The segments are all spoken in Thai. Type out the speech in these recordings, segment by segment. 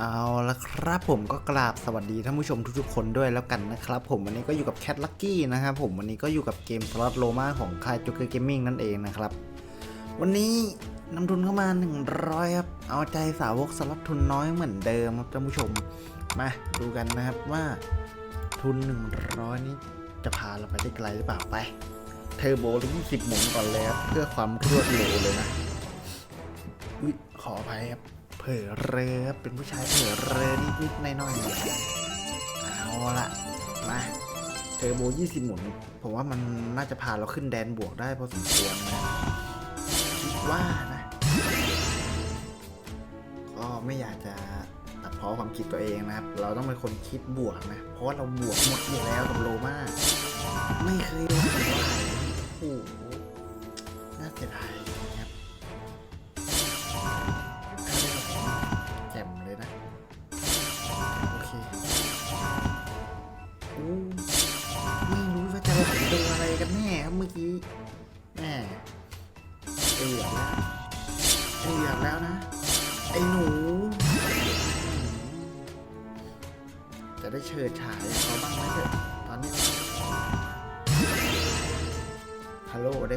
เอาละครับผมก็กราบสวัสดีท่านผู้ชมทุกๆคนด้วยแล้วกันนะครับผมวันนี้ก็อยู่กับแคทลักกี้นะครับผมวันนี้ก็อยู่กับเกมสล็อตโลมาของค่ายจ็กเกอร์เกมมิ่งนั่นเองนะครับ วันนี้นำทุนเข้ามา 100ครับเอาใจสาวกสล็อตทุนน้อยเหมือนเดิมครับท่านผู้ชมมาดูกันนะครับว่าทุน 100 นี้จะพาเราไปได้ไกลหรือเปล่าไปเทอร์โบที่สิบหมุนก่อนเลยครับเพื่อความรวดเร็วเลยนะอุ๊ยขออภัยครับ อเรอครับเป็นผู้ชายเผอเรอนิดๆหน่อยๆเอาละมาเทอร์โบ20 หมุน ผมว่ามันน่าจะพาเราขึ้นแดนบวกได้พอสมควรนะคิดว่านะ ก็ไม่อยากจะตัดพ้อความคิดตัวเองนะครับ เราต้องเป็นคนคิดบวกนะ เพราะว่าเราบวกหมดอยู่แล้วกับโลมาไม่เคยว่าไหวโอ้โหน่าเสียดาย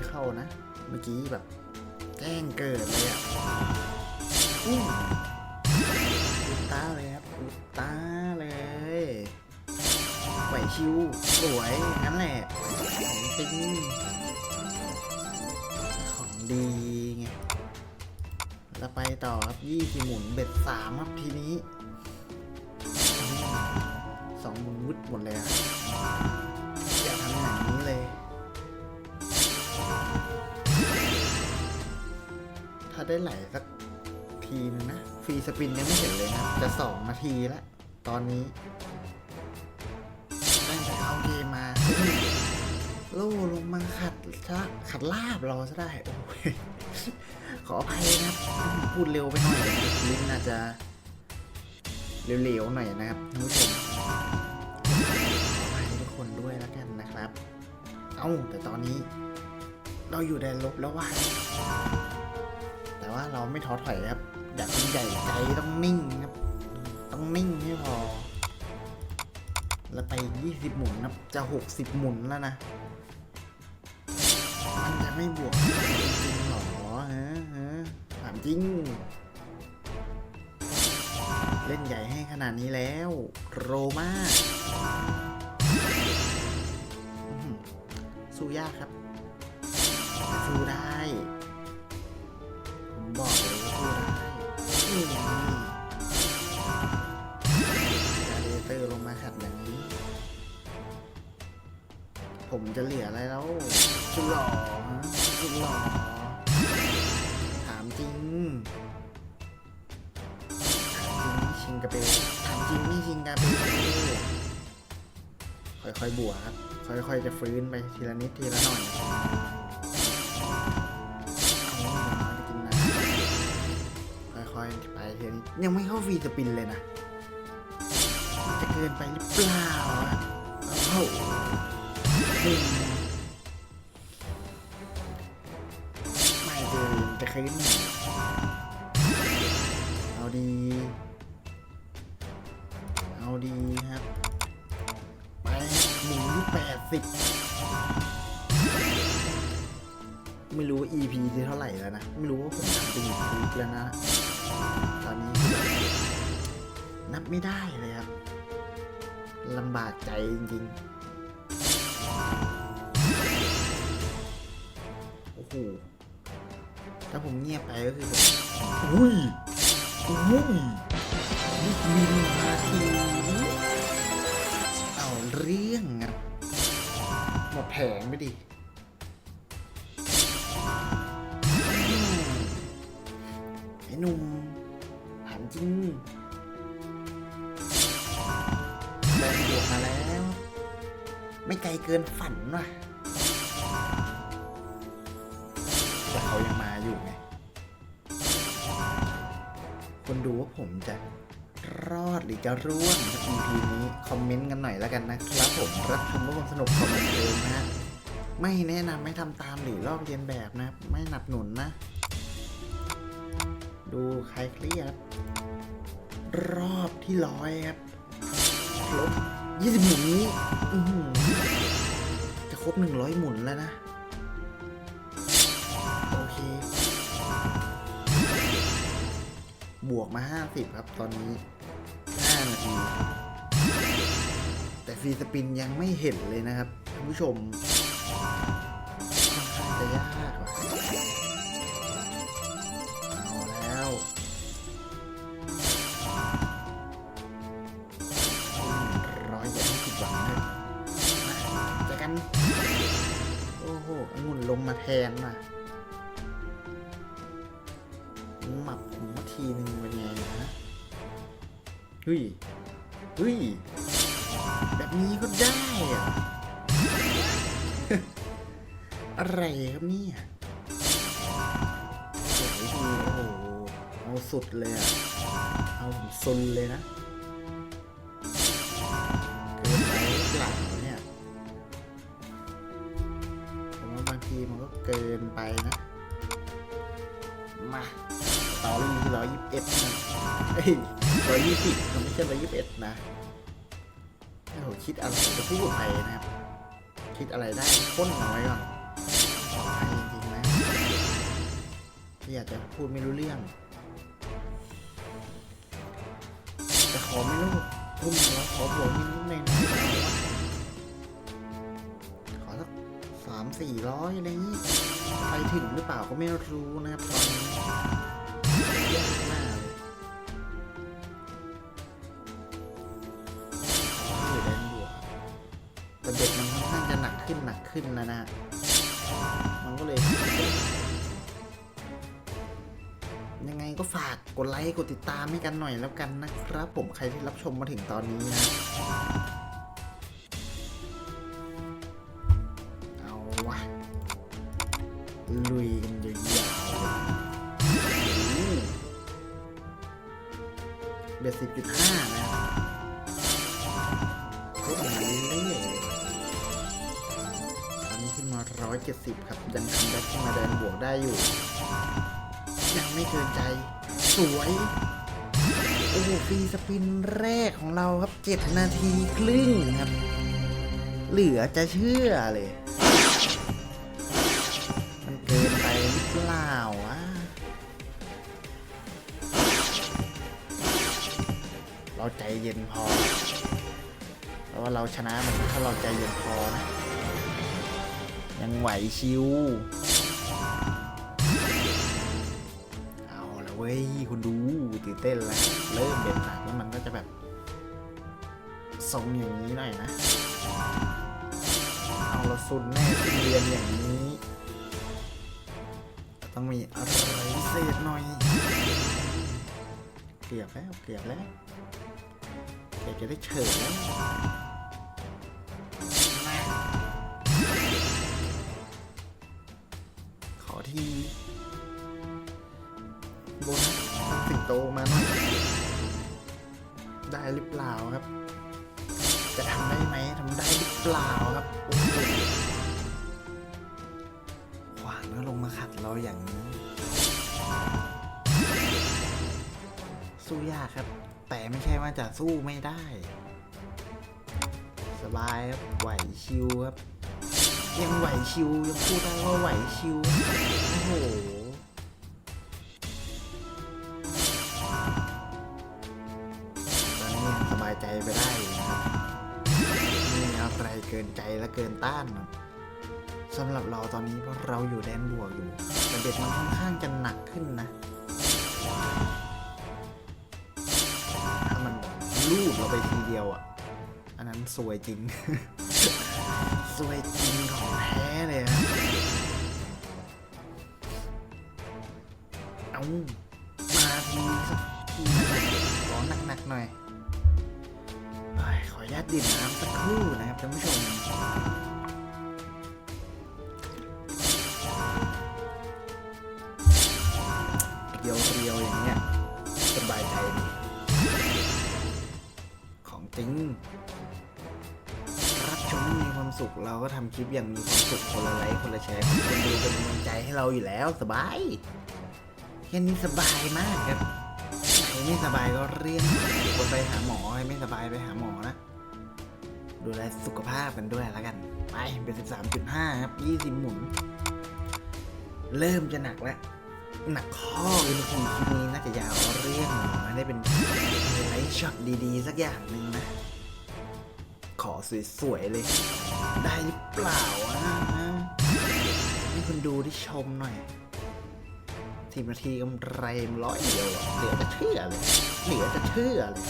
ได้เข้านะ เมื่อกี้แบบแจ้งเกิดเลยอะอุ้ยอุตาเลยครับตาเลยไหวชิวสวยงั้นแหละของจริงของดีไงแล้วไปต่อครับยี่สิหมุนเบ็ดสามครับทีนี้สองหมุนวุดหมดเลยอะอย่าทำอย่างนี้เลย ได้ไหลสักทีนึงนะ ฟรีสปินยังไม่เห็นเลยนะ จะสองนาทีแล้วตอนนี้ตั้งแต่เอาเกมมาโล่ลงมาขัดชะขัดลาบรอซะได้ โอ้ย ขออภัยนะครับ พูดเร็วไปหน่อยลิ้นอาจจะเหลวๆหน่อยนะครับท่านผู้ชมขออภัยทุกคนด้วยแล้วกันนะครับ เอ้าแต่ตอนนี้ เราอยู่แดนลบแล้วว่ะแต่ ว่าเราไม่ท้อถอยครับ อยากเป็นใหญ่ใจต้องนิ่งครับ ต้องนิ่งให้พอ แล้วไป 20 หมุนครับ จะ 60 หมุนแล้วนะ มันจะไม่บวกจริงหรอฮะฮะถามจริง เล่นใหญ่ให้ขนาดนี้แล้ว โรมาสู้ยากครับสู้ได้ ขัดอย่างนี้ ผมจะเหลืออะไรแล้วสุดหล่อฮะสุดหล่อถามจริงจริงชิงกาเบลถามจริงนี่ชิงกาเบลค่อยๆบวกครับ ค่อยๆจะฟื้นไปทีละนิดทีละหน่อยค่อยๆไปทีนี้ยังไม่เข้าฟรีสปินเลยนะ จะเกินไปหรือเปล่าอะโอ้โหไม่เกินจะคืนเอาดี เอาดีครับ ไปหนึ่งที่แปดสิบไม่รู้ว่า EP ที่เท่าไหร่แล้วนะ ไม่รู้ว่าผมทำเป็นคลิปแล้วนะ ตอนนี้ นับไม่ได้เลยครับ ลำบากใจจริงๆ โอ้โห ถ้าผมเงียบไปก็คือแบบอุ้ยอุ้ยนี่มีนาทีนี้เอาเรื่องอะหมดแผงไปดิ เกินฝันว่ะแต่เขายังมาอยู่ไง คนดูว่าผมจะรอดหรือจะร่วงใน EP นี้คอมเมนต์กันหน่อยแล้วกันนะครับผมรับชมด้วยความสนุกความบันเทิงนะไม่แนะนำไม่ทำตามหรือลอกเลียนแบบนะ ไม่หนับหนุนนะ ดูใครเครียดรอบที่ร้อยครับครบยี่สิบหมุนนี้ ครบหนึ่งร้อยหมุนแล้วนะ โอเค บวกมาห้าสิบครับ ตอนนี้ห้านาที แต่ฟรีสปินยังไม่เห็นเลยนะครับท่านผู้ชม อ้องุ่นลงมาแทนน่ะหมับผมมาทีหนึ่งเป็นไงนะเฮ้ยเฮ้ย แบบนี้ก็ได้อะอะไรครับเนี่ยสวยดีโอ้โห เอาสุดเลยอะเอาผมซนเลยนะ ทีมันก็เกินไปนะ มาต่อรี่ร้อยยี่สิบเอ็ดนะเอ้ยร้อยยี่สิบมันไม่ใช่ร้อยยี่สิบเอ็ดนะโอ้โหคิดอะไรจะพูดไปนะครับ คิดอะไรได้พ้นเอาไว้ก่อนขอให้จริงๆนะที่อยากจะพูดไม่รู้เรื่องแต่ขอไม่รู้ทุ่มแล้วขอบวกนิด 400อะไรนี้ไปถึงหรือเปล่าก็ไม่รู้นะครับตอนนี้ยากมากเลยดือดแดนเด็กมันค่อนข้างจะหนักขึ้นหนักขึ้นนะนะมันก็เลย ยังไงก็ฝากกดไลค์กดติดตามให้กันหน่อยแล้วกันนะครับ ผมใครที่รับชมมาถึงตอนนี้นะ 70 ครับ ยังทำแบ็คมาเดินบวกได้อยู่ ยังไม่เกินใจ สวย โอ้โหฟีสปินแรกของเราครับ 7 นาทีครึ่งครับ เหลือจะเชื่อเลย มันเกินไปหรือเปล่าวะเราใจเย็นพอเพราะว่าเราชนะมันถ้าเราใจเย็นพอนะ ยังไหวชิว เอาละเว้ย คุณดูตื่นเต้นแล้ว เริ่มเด็ดหนักแล้วมันก็จะแบบทรงอย่างนี้หน่อยนะ เอาละซุนแน่เรียนอย่างนี้ ต้องมีอะไรพิเศษหน่อย เกือบแล้ว เกือบแล้วเดี๋ยวจะได้เฉิดแล้ว ทีโบนสิงโตมาหน่อยได้หรือเปล่าครับ จะทำได้ไหมทำได้หรือเปล่าครับโอ้โหขวางแล้วลงมาขัดเราอย่างนี้ สู้ยากครับ แต่ไม่ใช่ว่าจะสู้ไม่ได้ สบายครับไหวชิวครับ ยังไหวชิวยังพูดได้ว่าไหวชิวโอ้โหตอนนี้สบายใจไปได้อยู่นะครับไม่มีอะไรเกินใจและเกินต้านสำหรับเราตอนนี้เพราะเราอยู่แดนบวกอยู่แต่เด็กมันค่อนข้างจะหนักขึ้นนะถ้ามันลูบเราไปทีเดียวอะ อันนั้นสวยจริง สวยจริงของแท้เลยอะเอามาทีสักทีขอหนักๆหน่อยเอ้ยขออนุญาตดื่มน้ำสักครู่นะครับท่านผู้ชม สุข เราก็ทำคลิปอย่างมีความสุขคนละไลค์คนละแชร์คนดูเป็นกำลังใจให้เราอยู่แล้วสบายแค่นี้สบายมากครับไหนไม่สบายก็เรียกคนไปหาหมอใครไม่สบายไปหาหมอนะดูแลสุขภาพกันด้วยแล้วกัน ไปเป็น 13.5 ครับ 20 หมุน เริ่มจะหนักแล้ว หนักข้อเลยทีคลิปนี้น่าจะยาวเรียงไม่ได้เป็นไลท์ช็อตดีๆ สักอย่างหนึ่งนะ สวยๆเลย ได้หรือเปล่าอะให้คุณดูที่ชมหน่อยทีมนาทีกำไรมร้อยเดียวอะเหลือจะเชื่อเลยเหลือจะเชื่อเลย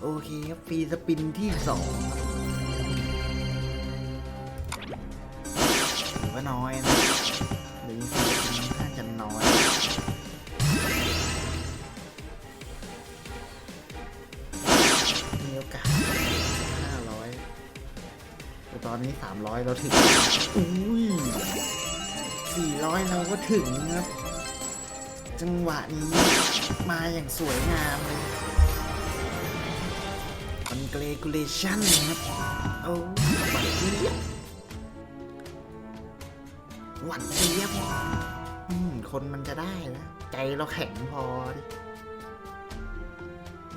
โอเคครับฟรีสปินที่สองถือว่าน้อยนะหรือฟรีสปินค่อนข้าจะน้อย อนนี้สามร้อยเราถึง อุ้ยสี่ร้อยเราก็ถึงครับ จังหวะนี้มาอย่างสวยงามเลยมันเกรกูเลชั่นครับเอาหวัดเจี๊ยบหวัดเจี๊ยบอืมคนมันจะได้นะ ใจเราแข็งพอดิ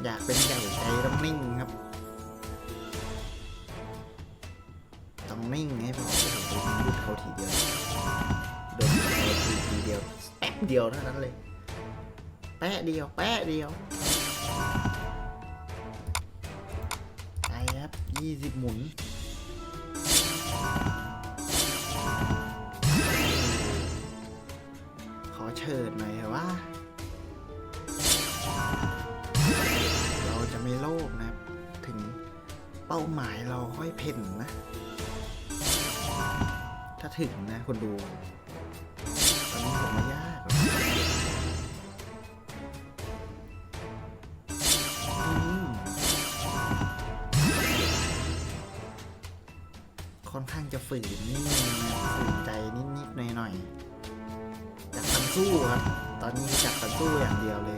อยากเป็นใหญ่ใจต้องนิ่งครับ ต้องนิ่งให้พอโดนยุดเขาทีเดียวโดนเขาทีทีเดียวแป๊บเดียวเท่านั้นเลย แป๊ะเดียว แป๊ะเดียวไปครับยี่สิบหมุนขอเชิญหน่อยเถอว่า เราจะไม่โลภนะ ถึงเป้าหมายเราค่อยเพ่นนะ ถึงนะคุณดูตอนนี้ผมไม่ยากหรอกอืมค่อนข้างจะฝืนนิดนึงนะฝืนใจนิดๆหน่อยๆจากฟันสู้ครับตอนนี้จากฟันสู้อย่างเดียวเลย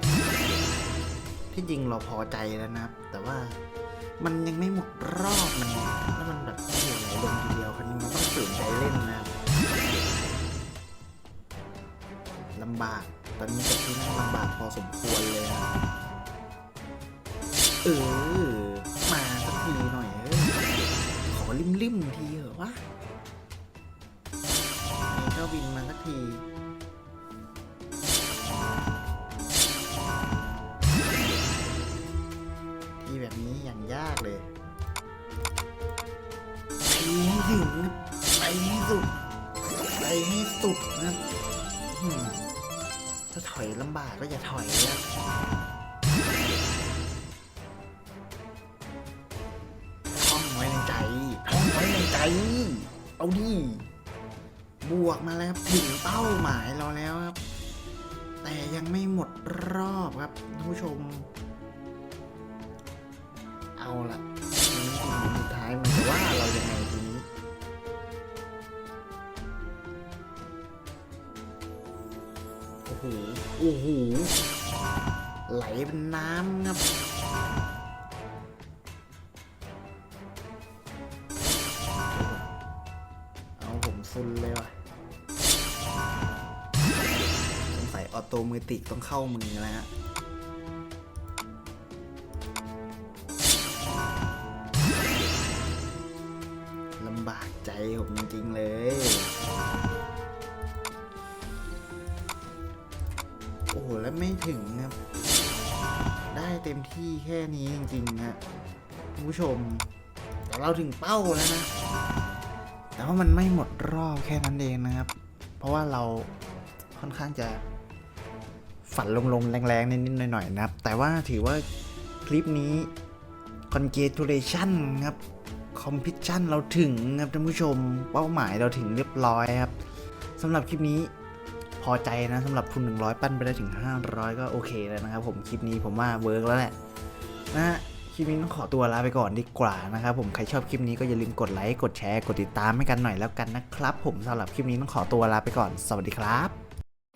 ที่จริงเราพอใจแล้วนะครับ แต่ว่ามันยังไม่หมดรอบมันแล้วมันแบบโอ้โหไหลลงทีเดียวคันนี้มันต้อง ฝืนใจเล่นนะลำบาก ตอนนี้กับที่นั่งลำบากพอสมควรเลยอะเออ มาสักทีหน่อยเออขอริมริมๆทีเหอะวะนี่ก็บินมาสักที ก็อย่าถอยนะท่องไว้ในใจท่องไว้ในใจ เอาดิ บวกมาแล้วครับถึงเป้าหมายเราแล้วครับ แต่ยังไม่หมดรอบครับท่านผู้ชม เอาละทีนี้ถึงหมุนสุดท้ายมันจะว่าเรายังไง โอ้โหโอ้โหไหลเป็นน้ำครับเอาผมซุนเลยว่ะสงสัยออโตมือติกต้องเข้ามือแล้วฮะ เต็มที่แค่นี้จริงๆฮะผู้ชมแต่เราถึงเป้าแล้วนะ แต่ว่ามันไม่หมดรอบแค่นั้นเองนะครับ เพราะว่าเราค่อนข้างจะฝันลงๆ แรงๆ นิดๆหน่อยๆนะครับ แต่ว่าถือว่าคลิปนี้ congratulation ครับคอมพิชชั่นเราถึงครับท่านผู้ชมเป้าหมายเราถึงเรียบร้อยครับสำหรับคลิปนี้ พอใจนะสำหรับทุน 100 ปั้นไปได้ถึง 500 ก็โอเคแล้วนะครับผมคลิปนี้ผมว่าเวิร์กแล้วแหละนะฮะคลิปนี้ต้องขอตัวลาไปก่อนดีกว่านะครับผมใครชอบคลิปนี้ก็อย่าลืมกดไลค์กดแชร์กดติดตามให้กันหน่อยแล้วกันนะครับ ผมสำหรับคลิปนี้ต้องขอตัวลาไปก่อน สวัสดีครับ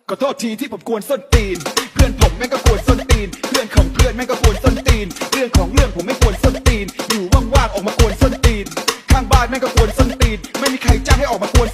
ขอโทษทีที่ผมกวนส้นตีน เพื่อนผมแม่งก็กวนส้นตีน เพื่อนของเพื่อนแม่งก็กวนส้นตีน เรื่องของเรื่องผมไม่กวนส้นตีน อยู่ว่างๆออกมากวนส้นตีน ข้างบ้านแม่งก็กวนส้นตีน ไม่มีใครจ้างให้ออกมากวน